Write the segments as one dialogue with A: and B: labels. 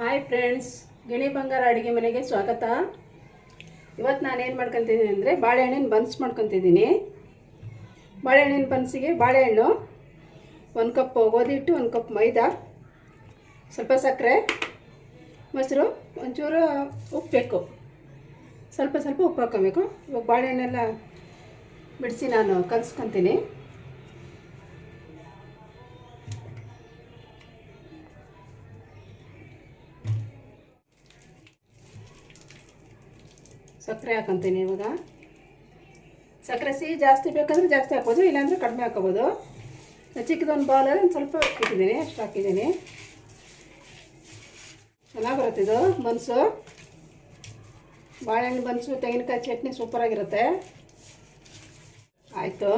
A: Hi friends ಗಿಣಿ ಬಂಗಾರ ಅಡುಗೆ ಮನೆಗೆ ಸ್ವಾಗತ. ಇವತ್ತು ನಾನೇನು ಮಾಡ್ಕೊತಿದ್ದೀನಿ ಅಂದರೆ ಬಾಳೆಹಣ್ಣಿನ ಬನ್ಸ್ ಮಾಡ್ಕೊತಿದ್ದೀನಿ. ಬಾಳೆಹಣ್ಣಿನ ಬನ್ಸಿಗೆ ಬಾಳೆಹಣ್ಣು, ಒಂದು ಕಪ್ ಗೋಧಿ ಹಿಟ್ಟು, ಒಂದು ಕಪ್ ಮೈದಾ, ಸ್ವಲ್ಪ ಸಕ್ಕರೆ, ಮೊಸರು, ಒಂಚೂರು ಉಪ್ಪು ಬೇಕು ಸ್ವಲ್ಪ ಸ್ವಲ್ಪ ಉಪ್ಪು ಹಾಕ್ಕೋಬೇಕು. ಇವಾಗ ಬಾಳೆಹಣ್ಣೆಲ್ಲ ಬಿಡಿಸಿ ನಾನು ಕಲಿಸ್ಕೊತೀನಿ. ಸಕ್ಕರೆ ಹಾಕೊತೀನಿ ಇವಾಗ. ಸಕ್ಕರೆ ಸಿಹಿ ಜಾಸ್ತಿ ಬೇಕಂದರೆ ಜಾಸ್ತಿ ಹಾಕ್ಬೋದು, ಇಲ್ಲಾಂದರೆ ಕಡಿಮೆ ಹಾಕೋಬೋದು. ಚಿಕ್ಕದೊಂದು ಬೌಲಲ್ಲಿ ಒಂದು ಸ್ವಲ್ಪ ಇಟ್ಟಿದ್ದೀನಿ, ಅಷ್ಟು ಹಾಕಿದ್ದೀನಿ. ಚೆನ್ನಾಗಿ ಬರುತ್ತೆ ಇದು, ಬನ್ಸು. ಬಾಳೆಹಣ್ಣು ಬನ್ಸು, ತೆಂಗಿನಕಾಯಿ ಚಟ್ನಿ ಸೂಪರಾಗಿರುತ್ತೆ. ಆಯಿತು.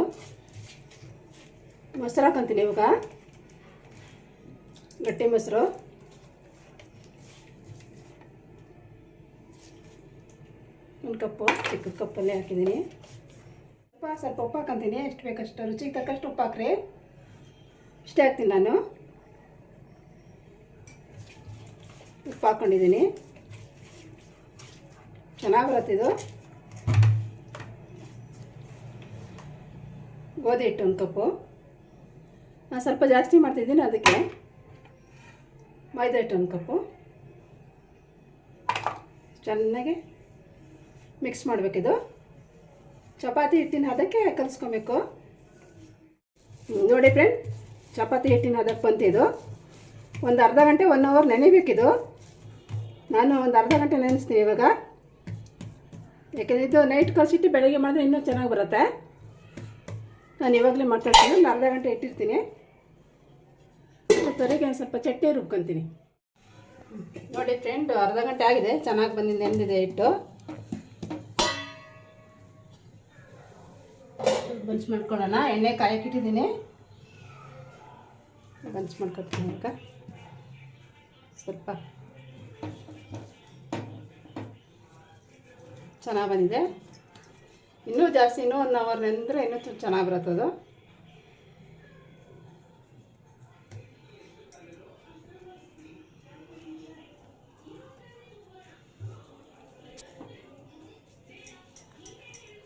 A: ಮೊಸರು ಹಾಕೊತೀನಿ ಇವಾಗ. ಗಟ್ಟಿ ಮೊಸರು. ಒಂದು ಕಪ್ಪು, ಚಿಕ್ಕ ಕಪ್ಪಲ್ಲೇ ಹಾಕಿದ್ದೀನಿ. ಸ್ವಲ್ಪ ಸ್ವಲ್ಪ ಉಪ್ಪು ಹಾಕೊತೀನಿ, ಎಷ್ಟು ಬೇಕಷ್ಟು ರುಚಿಗೆ ತಕ್ಕಷ್ಟು ಉಪ್ಪು ಹಾಕ್ರಿ. ಇಷ್ಟೇ ಹಾಕ್ತೀನಿ ನಾನು. ಉಪ್ಪು ಹಾಕ್ಕೊಂಡಿದ್ದೀನಿ ಚೆನ್ನಾಗಿ ಬರುತ್ತೆ ಇದು. ಗೋಧಿ ಹಿಟ್ಟು ಒಂದು ಕಪ್ಪು. ನಾನು ಸ್ವಲ್ಪ ಜಾಸ್ತಿ ಮಾಡ್ತಿದ್ದೀನಿ ಅದಕ್ಕೆ. ಮೈದಾ ಹಿಟ್ಟು ಒಂದು ಕಪ್ಪು. ಚೆನ್ನಾಗಿ ಮಿಕ್ಸ್ ಮಾಡಬೇಕಿದು. ಚಪಾತಿ ಹಿಟ್ಟಿನ ಹದಕ್ಕೆ ಕಲಿಸ್ಕೊಬೇಕು. ನೋಡಿ ಫ್ರೆಂಡ್ ಚಪಾತಿ ಹಿಟ್ಟಿನ ಹದಕ್ಕೆ ಬಂತಿದು. ಒಂದು ಅರ್ಧ ಗಂಟೆ ಒನ್ ಅವರ್ ನೆನೆಬೇಕಿದು. ನಾನು ಒಂದು ಅರ್ಧ ಗಂಟೆ ನೆನೆಸ್ತೀನಿ ಇವಾಗ. ಯಾಕೆಂದರೆ ಇದು ನೈಟ್ ಕಲಿಸಿಟ್ಟು ಬೆಳಗ್ಗೆ ಮಾಡಿದ್ರೆ ಇನ್ನೂ ಚೆನ್ನಾಗಿ ಬರುತ್ತೆ. ನಾನು ಇವಾಗಲೇ ಮಾತಾಡ್ತೀನಿ ಒಂದು ಅರ್ಧ ಗಂಟೆ ಇಟ್ಟಿರ್ತೀನಿ. ತೊರೆಗೆ ಒಂದು ಸ್ವಲ್ಪ ಚಟ್ನಿ ರುಬ್ಕೊತೀನಿ. ನೋಡಿ ಫ್ರೆಂಡ್ ಅರ್ಧ ಗಂಟೆ ಆಗಿದೆ. ಚೆನ್ನಾಗಿ ಬಂದಿದ್ದು ನೆಂದಿದೆ ಹಿಟ್ಟು. ಬನ್ಸ್ ಮಾಡ್ಕೊಳ್ಳೋಣ ಎಣ್ಣೆ ಕಾಯಕ್ಕಿಟ್ಟಿದ್ದೀನಿ ಬನ್ಸ್ ಮಾಡ್ಕೊತೀನಿ ಅಕ್ಕ. ಸ್ವಲ್ಪ ಚೆನ್ನಾಗಿ ಬಂದಿದೆ. ಇನ್ನೂ ಜಾಸ್ತಿ, ಇನ್ನೂ ಒನ್ ಅವರ್ ನೆಂದರೆ ಇನ್ನೂ ಚೆನ್ನಾಗಿ ಬರುತ್ತದು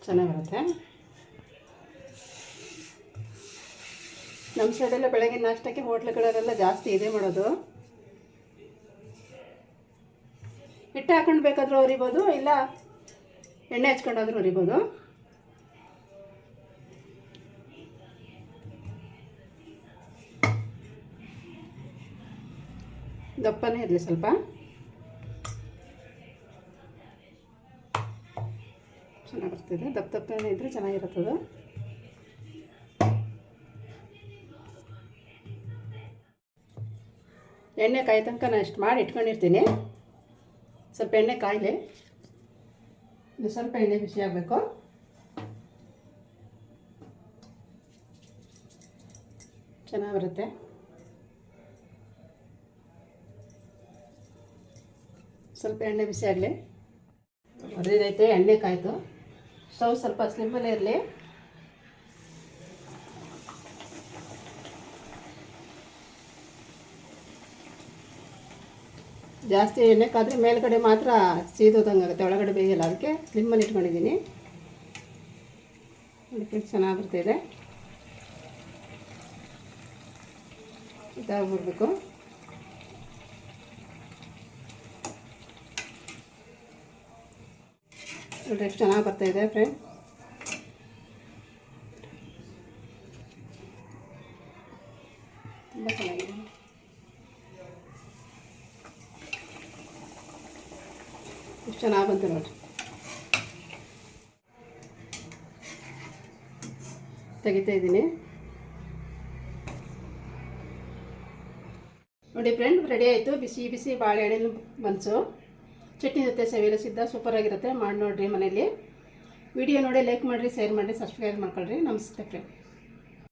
A: ಚೆನ್ನಾಗಿ ಬರುತ್ತೆ. ನಮ್ಮ ಸೈಡೆಲ್ಲ ಬೆಳಗ್ಗೆ ನಾಷ್ಟಕ್ಕೆ ಹೋಟ್ಲುಗಳಲ್ಲೆಲ್ಲ ಜಾಸ್ತಿ ಇದೆ ಮಾಡೋದು. ಹಿಟ್ಟು ಹಾಕೊಂಡು ಬೇಕಾದರೂ ಉರಿಬೋದು, ಇಲ್ಲ ಎಣ್ಣೆ ಹಚ್ಕೊಂಡಾದರೂ ಉರಿಬೋದು. ದಪ್ಪನೇ ಇರಲಿ ಸ್ವಲ್ಪ. ಚೆನ್ನಾಗಿ ಬರ್ತಿದೆ. ದಪ್ಪ ದಪ್ಪನೇ ಇದ್ದರೆ ಚೆನ್ನಾಗಿರುತ್ತದು. ಎಣ್ಣೆ ಕಾಯಿ ತನಕ ನಾನು ಇಷ್ಟು ಮಾಡಿ ಇಟ್ಕೊಂಡಿರ್ತೀನಿ. ಸ್ವಲ್ಪ ಎಣ್ಣೆ ಕಾಯಲಿ. ಇನ್ನು ಸ್ವಲ್ಪ ಎಣ್ಣೆ ಬಿಸಿ ಆಗಬೇಕು. ಚೆನ್ನಾಗಿ ಬರುತ್ತೆ. ಸ್ವಲ್ಪ ಎಣ್ಣೆ ಬಿಸಿ ಆಗಲಿ. ಅದೇನೈತೆ ಎಣ್ಣೆ ಕಾಯ್ತು. ಸ್ಟವ್ ಸ್ವಲ್ಪ ಸ್ಲಿಮ್ಮಲ್ಲೇ ಇರಲಿ. ಜಾಸ್ತಿ ಎಣ್ಣೆ ಕಾದರೆ ಮೇಲ್ಗಡೆ ಮಾತ್ರ ಸೀದೋದಂಗೆ ಆಗುತ್ತೆ. ಒಳಗಡೆ ಬೇಯಲ್ಲ. ಅದಕ್ಕೆ ಸ್ಲಿಮ್ಮಲ್ಲಿ ಇಟ್ಕೊಂಡಿದ್ದೀನಿ. ಅದಕ್ಕೆ ಚೆನ್ನಾಗಿ ಬರ್ತಿದೆ ಇದಾಗ್ಬಿಡ್ಬೇಕು ನೋಡಿ ಎಷ್ಟು ಚೆನ್ನಾಗಿ ಬರ್ತಾಯಿದೆ ಫ್ರೆಂಡ್ ಚೆನ್ನಾಗಿ ಬಂತು ನೋಡಿರಿ. ತೆಗಿತಾ ಇದ್ದೀನಿ. ನೋಡಿ ಫ್ರೆಂಡ್ ರೆಡಿ ಆಯಿತು. ಬಿಸಿ ಬಿಸಿ ಬಾಳೆಹಣ್ಣಿನ ಮನಸ್ಸು ಚಟ್ನಿ ಜೊತೆ ಸವಿಯಲು ಸಿದ್ಧ ಸೂಪರಾಗಿರುತ್ತೆ ಮಾಡಿ ನೋಡಿರಿ ಮನೇಲಿ. ವಿಡಿಯೋ ನೋಡಿ ಲೈಕ್ ಮಾಡಿರಿ ಶೇರ್ ಮಾಡಿರಿ ಸಬ್ಸ್ಕ್ರೈಬ್ ಮಾಡ್ಕೊಳ್ರಿ. ನಮಸ್ತೆ ಫ್ರೆಂಡ್